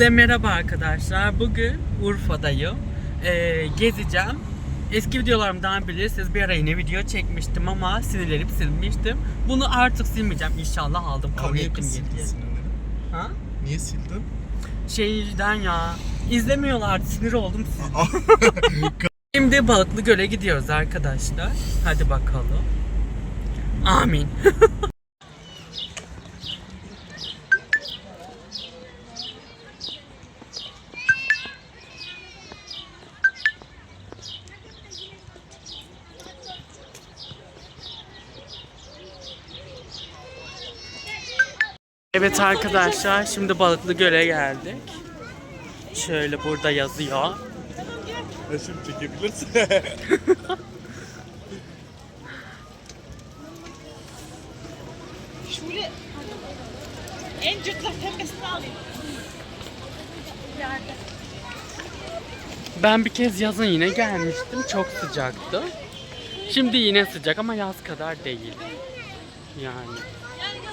Hepinize merhaba arkadaşlar. Bugün Urfa'dayım. Ee, gezeceğim. Eski videolarımdan bilirsiniz bir ara yine video çekmiştim ama sinirlenip silmiştim. Bunu artık silmeyeceğim. İnşallah aldım kabul Niye ettim sinirleri? Ha? Niye sildin? Şeyden ya. İzlemiyorlardı sinir oldum. Şimdi Balıklı Göl'e gidiyoruz arkadaşlar. Hadi bakalım. Amin. Evet arkadaşlar şimdi Balıklı Göl'e geldik. Şöyle burada yazıyor. Resim çekebilirsin. Şule en cırtlak tepesini alayım. Yerde. Ben bir kez yazın yine gelmiştim. Çok sıcaktı. Şimdi yine sıcak ama yaz kadar değil. Yani.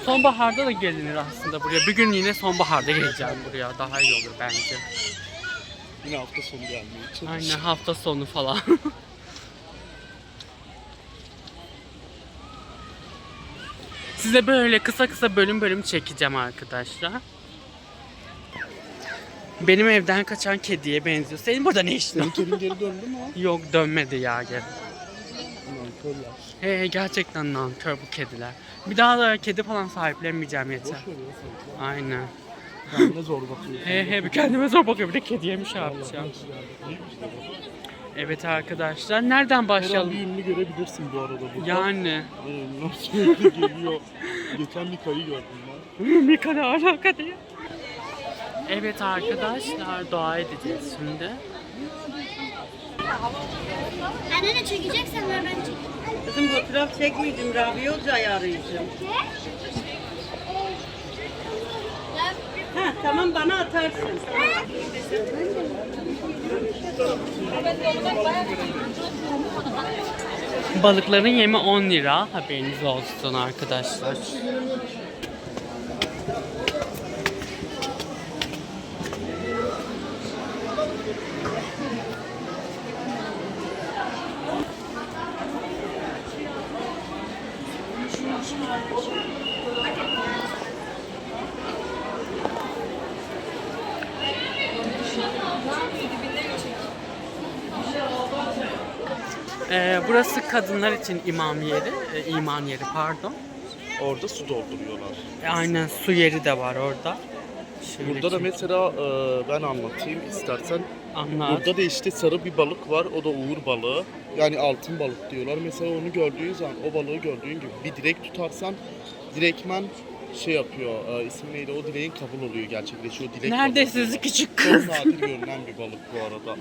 Sonbaharda da gelinir aslında buraya. Bir gün yine sonbaharda geleceğim buraya. Daha iyi olur bence. Yine hafta sonu gelmeye çalış. Aynen hafta sonu falan. Size böyle kısa kısa bölüm bölüm çekeceğim arkadaşlar. Benim evden kaçan kediye benziyor. Senin burada ne işin var? Kedin geri döndü mü? Yok dönmedi ya gel. Nankörler. He gerçekten nankör bu kediler. Bir daha da kedi falan sahiplenmeyeceğim yeter. Boş ver ya sen. Aynen. Kendine zor bakıyorsun. He he bir kendime zor bakıyorum. Bir de. İyi işte bak. Evet arkadaşlar nereden Her an başlayalım? bir ünlü görebilirsin bu arada. burada. Yani. Ee, sürekli geliyor. Geçen Nika'yı gördüm ben. Mika ne alaka diye. Evet arkadaşlar dua edeceğiz şimdi. Anne ne çekeceksen ver ben çekeyim. Kızım fotoğraf çekmeyeceğim, Rabia Hoca'yı arayacağım. Ha, tamam bana atarsın. Balıkların yemi 10 lira. Haberiniz olsun arkadaşlar. Ee, burası kadınlar için imam yeri, e, iman yeri pardon. Orada su dolduruyorlar. E, aynen su yeri de var orada. Şöyle Burada da mesela e, ben anlatayım istersen. Anlat. Burada da işte sarı bir balık var. O da uğur balığı. Yani altın balık diyorlar. Mesela onu gördüğün zaman o balığı gördüğün gibi bir direk tutarsan direktmen şey yapıyor. E, ismi neydi? O dileğin kabul oluyor gerçekleşiyor. Dilek Neredesiniz küçük Çok kız? nadir görünen bir balık bu arada.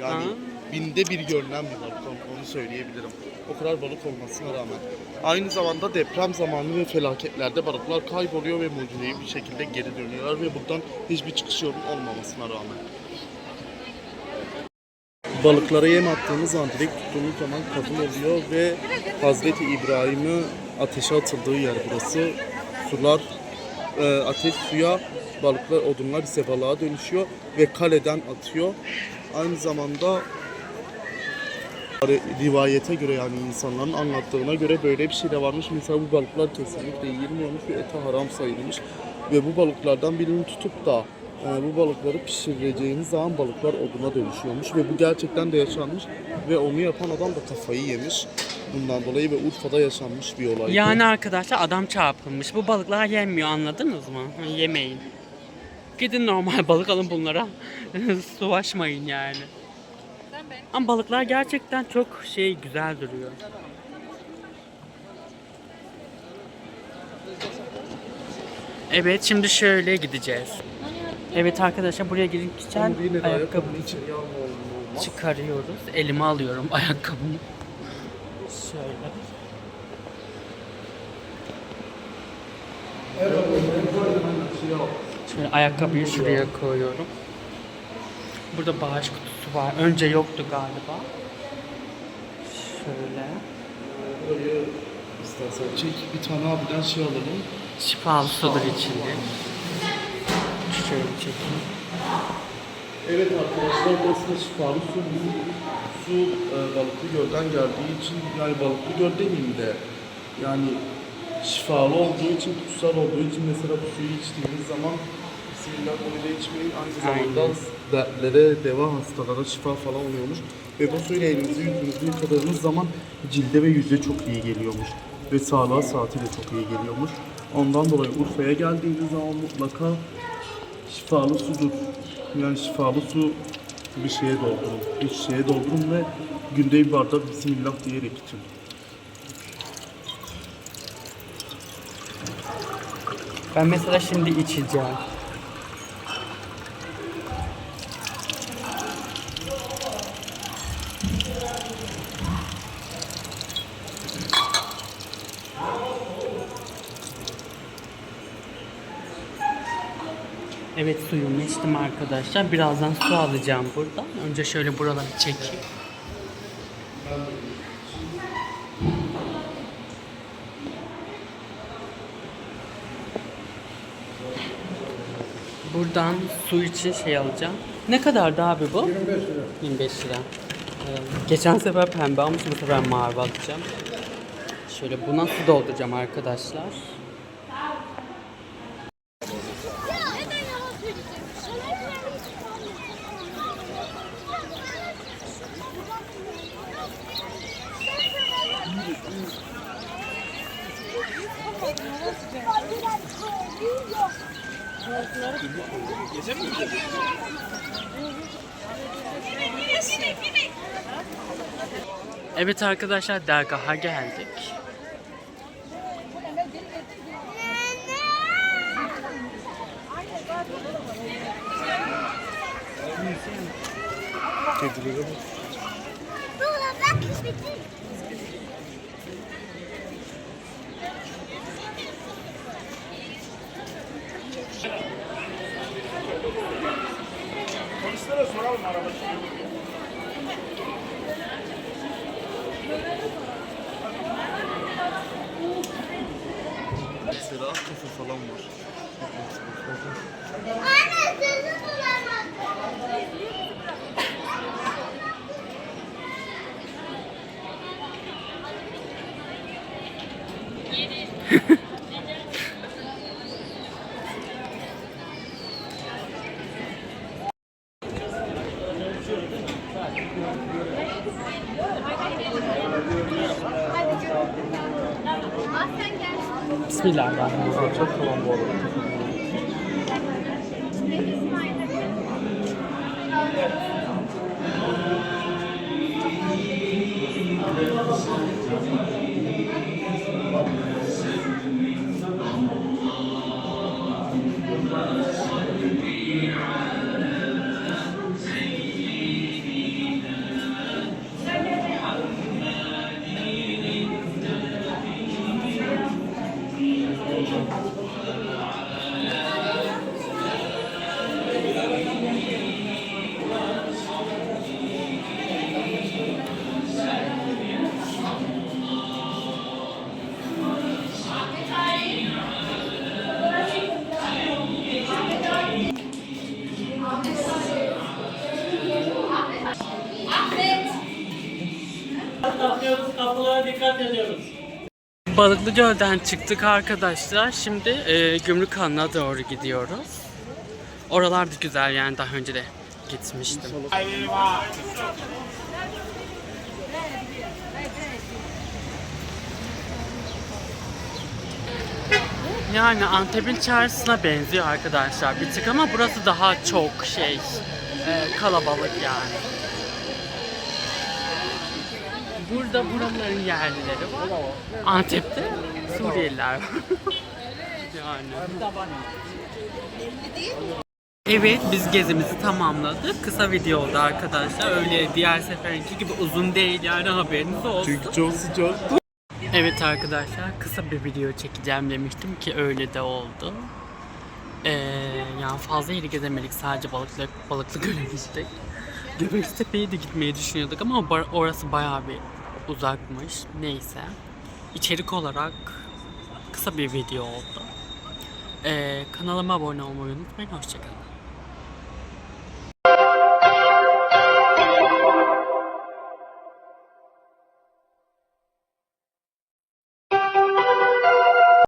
Yani Ha. Binde bir görünen bir balık onu- onu söyleyebilirim. O kadar balık olmasına rağmen. Aynı zamanda deprem zamanı ve felaketlerde balıklar kayboluyor ve mucizevi bir şekilde geri dönüyorlar ve buradan hiçbir çıkış yolu olmamasına rağmen. Balıklara yem attığımız zaman direkt tuttuğumuz zaman kabul oluyor ve Hazreti İbrahim'i ateşe atıldığı yer burası. Sular, e, ateş suya, balıklar, odunlar ise balığa dönüşüyor ve kaleden atıyor. Aynı zamanda rivayete göre yani insanların anlattığına göre böyle bir şey de varmış. Mesela bu balıklar kesinlikle yiyilmiyormuş ve ete haram sayılmış. Ve bu balıklardan birini tutup da e, bu balıkları pişireceğiniz zaman balıklar oduna dönüşüyormuş ve bu gerçekten de yaşanmış ve onu yapan adam da kafayı yemiş. Bundan dolayı ve Urfa'da yaşanmış bir olay. Yani arkadaşlar adam çarpılmış. Bu balıklar yenmiyor anladınız mı? Yemeyin. Gidin normal balık alın bunlara. Suvaşmayın yani. Ama balıklar gerçekten çok şey güzel duruyor. Evet şimdi şöyle gideceğiz. Evet arkadaşlar buraya girişken Ama yine de ayakkabı ayakkabının içeriye alma olmaz. çıkarıyoruz. Elime alıyorum ayakkabımı. Şöyle. Şöyle ayakkabıyı şuraya koyuyorum. Burada bağış kutusu var. Önce yoktu galiba. Şöyle. İstersen çek bir tane abiden şey alalım. Şifalı sudur içinde. Şöyle çekeyim. Evet arkadaşlar burası da şifalı su. Bu su e, balıklı gölden geldiği için yani balıklı göl demeyeyim de yani şifalı olduğu için, kutsal olduğu için mesela bu suyu içtiğiniz zaman Bismillah böyle içmeyin. Aynı zamanda dertlere, deva hastalara şifa falan oluyormuş. Ve bu suyla elinizi yüzünüzü yıkadığınız zaman cilde ve yüze çok iyi geliyormuş. Ve sağlığa saati de çok iyi geliyormuş. Ondan dolayı Urfa'ya geldiğiniz zaman mutlaka şifalı sudur. Yani şifalı su bir şeye doldurun. Bir şeye doldurun ve günde bir bardak Bismillah diyerek için. Ben mesela şimdi içeceğim. Evet suyumu içtim arkadaşlar. Birazdan su alacağım buradan. Önce şöyle buraları çekeyim. Buradan su için şey alacağım. Ne kadardı abi bu? 25 lira. 25 lira. Geçen sefer pembe almıştım, bu sefer mavi alacağım. Şöyle buna su dolduracağım arkadaşlar. Evet arkadaşlar dergaha geldik. Baba bak bitti. Mesela kafe falan var. Anne sözü bulamadım. Aslen Bismillahirrahmanirrahim. Çok tamam bu arada. Balıklı Göl'den çıktık arkadaşlar. Şimdi e, Gümrük Hanı'na doğru gidiyoruz. Oralar da güzel yani daha önce de gitmiştim. Yani Antep'in çarşısına benziyor arkadaşlar bir tık ama burası daha çok şey e, kalabalık yani. Burada buraların yerlileri var. Antep'te Suriyeliler var. yani. Evet biz gezimizi tamamladık. Kısa video oldu arkadaşlar. Öyle diğer seferinki gibi uzun değil yani haberiniz olsun. Çünkü çok sıcak. Evet arkadaşlar kısa bir video çekeceğim demiştim ki öyle de oldu. Ee, yani fazla yeri gezemedik sadece balıklı, balıklı göle gittik. Göbeklitepe'ye de gitmeyi düşünüyorduk ama orası bayağı bir uzakmış. Neyse. İçerik olarak kısa bir video oldu. Ee, kanalıma abone olmayı unutmayın. Hoşçakalın.